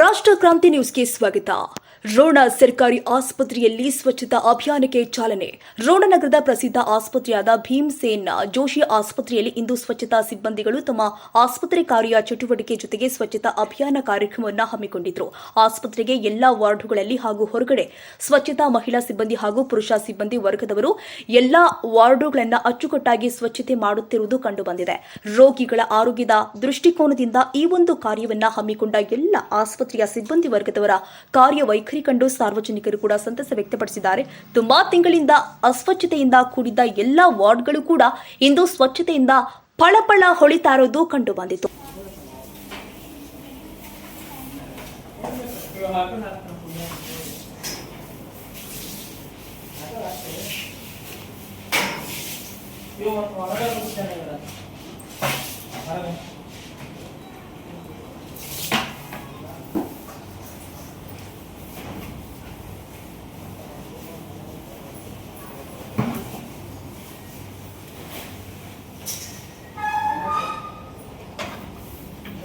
ರಾಷ್ಟ್ರ ಕ್ರಾಂತಿ ನ್ಯೂಸ್ಗೆ ಸ್ವಾಗತ. ರೋಣ ಸರ್ಕಾರಿ ಆಸ್ಪತ್ರೆಯಲ್ಲಿ ಸ್ವಚ್ಛತಾ ಅಭಿಯಾನಕ್ಕೆ ಚಾಲನೆ. ರೋಣ ನಗರದ ಪ್ರಸಿದ್ಧ ಆಸ್ಪತ್ರೆಯಾದ ಭೀಮ್ಸೇನ್ ಜೋಶಿ ಆಸ್ಪತ್ರೆಯಲ್ಲಿ ಇಂದು ಸ್ವಚ್ಛತಾ ಸಿಬ್ಬಂದಿಗಳು ತಮ್ಮ ಆಸ್ಪತ್ರೆ ಕಾರ್ಯ ಚಟುವಟಿಕೆ ಜೊತೆಗೆ ಸ್ವಚ್ಛತಾ ಅಭಿಯಾನ ಕಾರ್ಯಕ್ರಮವನ್ನು ಹಮ್ಮಿಕೊಂಡಿದ್ರು. ಆಸ್ಪತ್ರೆಗೆ ಎಲ್ಲಾ ವಾರ್ಡುಗಳಲ್ಲಿ ಹಾಗೂ ಹೊರಗಡೆ ಸ್ವಚ್ಛತಾ ಮಹಿಳಾ ಸಿಬ್ಬಂದಿ ಹಾಗೂ ಪುರುಷ ಸಿಬ್ಬಂದಿ ವರ್ಗದವರು ಎಲ್ಲಾ ವಾರ್ಡ್ಗಳನ್ನು ಅಚ್ಚುಕಟ್ಟಾಗಿ ಸ್ವಚ್ಛತೆ ಮಾಡುತ್ತಿರುವುದು ಕಂಡುಬಂದಿದೆ. ರೋಗಿಗಳ ಆರೋಗ್ಯದ ದೃಷ್ಟಿಕೋನದಿಂದ ಈ ಒಂದು ಕಾರ್ಯವನ್ನು ಹಮ್ಮಿಕೊಂಡ ಎಲ್ಲ ಆಸ್ಪತ್ರೆಯ ಸಿಬ್ಬಂದಿ ವರ್ಗದವರ ಕಾರ್ಯವೈಖರಿ ಕಂಡು ಸಾರ್ವಜನಿಕರು ಕೂಡ ಸಂತಸ ವ್ಯಕ್ತಪಡಿಸಿದ್ದಾರೆ. ತುಂಬಾ ತಿಂಗಳಿಂದ ಅಸ್ವಚ್ಛತೆಯಿಂದ ಕೂಡಿದ್ದ ಎಲ್ಲ ವಾರ್ಡ್ಗಳು ಕೂಡ ಇಂದು ಸ್ವಚ್ಛತೆಯಿಂದ ಫಳಫಳ ಹೊಳಿತಾ ಇರೋದು ಕಂಡು ಬಂದಿತು ಇವತ್ತು ಹೊರಗಡೆ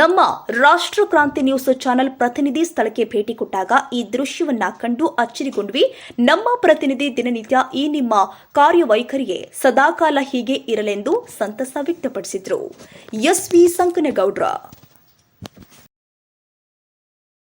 ನಮ್ಮ ರಾಷ್ಟ್ರ ಕ್ರಾಂತಿ ನ್ಯೂಸ್ ಚಾನೆಲ್ ಪ್ರತಿನಿಧಿ ಸ್ಥಳಕ್ಕೆ ಭೇಟಿ ಕೊಟ್ಟಾಗ ಈ ದೃಶ್ಯವನ್ನ ಕಂಡು ಅಚ್ಚರಿಗೊಂಡ್ವಿ. ನಮ್ಮ ಪ್ರತಿನಿಧಿ ದಿನನಿತ್ಯ ಈ ನಿಮ್ಮ ಕಾರ್ಯವೈಖರಿಗೆ ಸದಾಕಾಲ ಹೀಗೆ ಇರಲೆಂದು ಸಂತಸ ವ್ಯಕ್ತಪಡಿಸಿದ್ರು. S S V Sankanagoudra.